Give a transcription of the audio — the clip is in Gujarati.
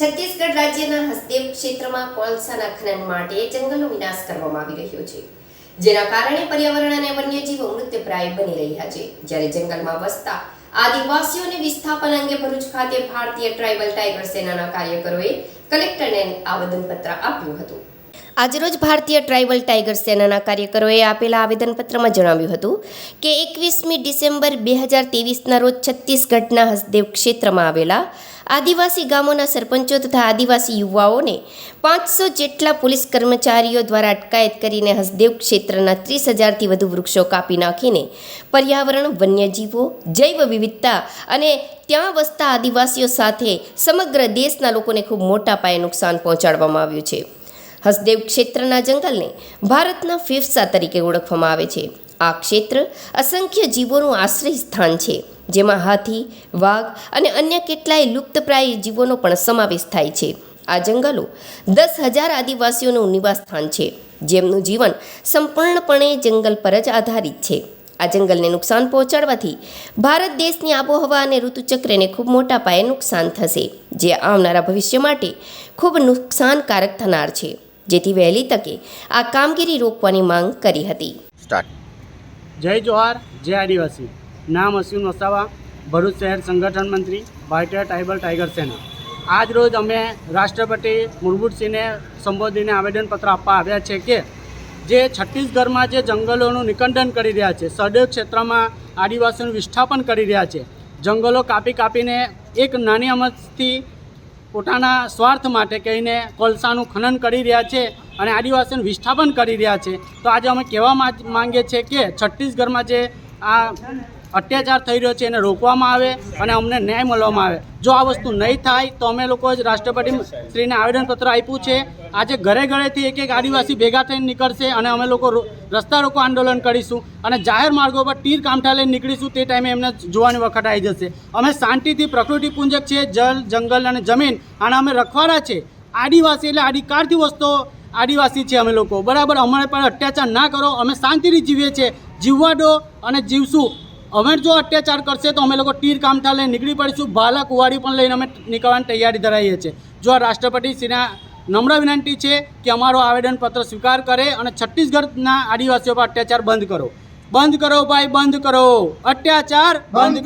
છત્તીસગઢ રાજ્યના હસ્દેવ ક્ષેત્રમાં કોલસાના ખનન માટે જંગલનો વિનાશ કરવામાં આવી રહ્યો છે. જેના કારણે પર્યાવરણ અને વન્યજીવો મૃત્યુપ્રાય બની રહ્યા છે. જ્યારે જંગલમાં વસતા આદિવાસીઓને વિસ્થાપન અંગે ભરૂચ ખાતે ભારતીય ટ્રાઇબલ ટાઈગર સેનાના કાર્યકરોએ કલેક્ટરને આવેદનપત્ર આપ્યું હતું. આજરોજ ભારતીય ટ્રાઇબલ ટાઈગર સેનાના કાર્યકરોએ આપેલા આવેદનપત્રમાં જણાવ્યું હતું કે એકવીસમી ડિસેમ્બર બે હજાર ત્રેવીસના રોજ છત્તીસગઢના હસદેવ ક્ષેત્રમાં આવેલા આદિવાસી ગામોના સરપંચો તથા આદિવાસી યુવાઓને પાંચસો જેટલા પોલીસ કર્મચારીઓ દ્વારા અટકાયત કરીને હસદેવ ક્ષેત્રના ત્રીસ હજારથી વધુ વૃક્ષો કાપી નાખીને પર્યાવરણ, વન્યજીવો, જૈવ વિવિધતા અને ત્યાં વસતા આદિવાસીઓ સાથે સમગ્ર દેશના લોકોને ખૂબ મોટા પાયે નુકસાન પહોંચાડવામાં આવ્યું છે. હસદેવ ક્ષેત્રના જંગલને ભારતના ફેફસા તરીકે ઓળખવામાં આવે છે. આ ક્ષેત્ર અસંખ્ય જીવોનું આશ્રય સ્થાન છે, જેમાં હાથી, વાઘ અને અન્ય કેટલાય લુપ્તપ્રાય જીવોનો પણ સમાવેશ થાય છે. આ જંગલો દસ હજાર આદિવાસીઓનું નિવાસસ્થાન છે, જેમનું જીવન સંપૂર્ણપણે જંગલ પર જ આધારિત છે. આ જંગલને નુકસાન પહોંચાડવાથી ભારત દેશની આબોહવા અને ઋતુચક્રને ખૂબ મોટા પાયે નુકસાન થશે, જે આવનારા ભવિષ્ય માટે ખૂબ નુકસાનકારક થનાર છે. જેથી વહેલી તકે આ કામગીરી રોકવાની માંગ કરી હતી. સ્ટાર્ટ. જય જોહાર જય આદિવાસી. નામ અશ્વિન વસાવા ભરૂચ શહેર સંગઠન મંત્રી ભારતીય ટ્રાઇબલ ટાઈગર સેના. આજ રોજ અમે રાષ્ટ્રપતિ મુરબુટસિંહને સંબોધીને આવેદનપત્ર આપવા આવ્યા છે કે જે છત્તીસગઢમાં જે જંગલોનું નિકંદન કરી રહ્યા છે સદૈવ ક્ષેત્રમાં આદિવાસીનું વિસ્થાપન કરી રહ્યા છે જંગલો કાપી કાપીને એક નાની અમતથી પોતાના સ્વાર્થ માટે કહીને કોલસાનું ખનન કરી રહ્યા છે અને આદિવાસીનું વિસ્થાપન કરી રહ્યા છે. તો આજે અમે કહેવા માંગીએ છીએ કે છત્તીસગઢમાં જે આ અત્યાચાર થઈ રહ્યો છે, એને રોકવામાં આવે અને અમને ન્યાય મળવામાં આવે. જો આ વસ્તુ નહીં થાય, તો અમે લોકો જ રાષ્ટ્રપતિ શ્રીને આવેદનપત્ર આપ્યું છે. આજે ઘરે ઘરેથી એક એક આદિવાસી ભેગા થઈને નીકળશે અને અમે લોકો રસ્તા રોકો આંદોલન કરીશું અને જાહેર માર્ગો પર તીર કામઠા લઈને નીકળીશું તે ટાઈમે એમને જોવાની વખત આવી જશે. અમે શાંતિથી પ્રકૃતિ પૂંજક છીએ જલ જંગલ અને જમીન અને અમે રખવાડા છે. આદિવાસી એટલે આદિકાળથી વસ્તુઓ આદિવાસી છે અમે લોકો. બરાબર, અમારે પર અત્યાચાર ના કરો, અમે શાંતિથી જીવીએ છીએ. જીવવા દો અને જીવશું. અમે જો અત્યાચાર કરશે તો અમે લોકો તીર કામઠા લઈને નીકળી પડીશું. ભાલા કુવાડી પણ લઈને અમે નીકળવાની તૈયારી ધરાવીએ છીએ. જો આ રાષ્ટ્રપતિ શ્રીના નમ્ર વિનંતી છે કે અમારો આવેદનપત્ર સ્વીકાર કરે અને છત્તીસગઢના આદિવાસીઓ પર અત્યાચાર બંધ કરો. બંધ કરો ભાઈ, બંધ કરો. અત્યાચાર બંધ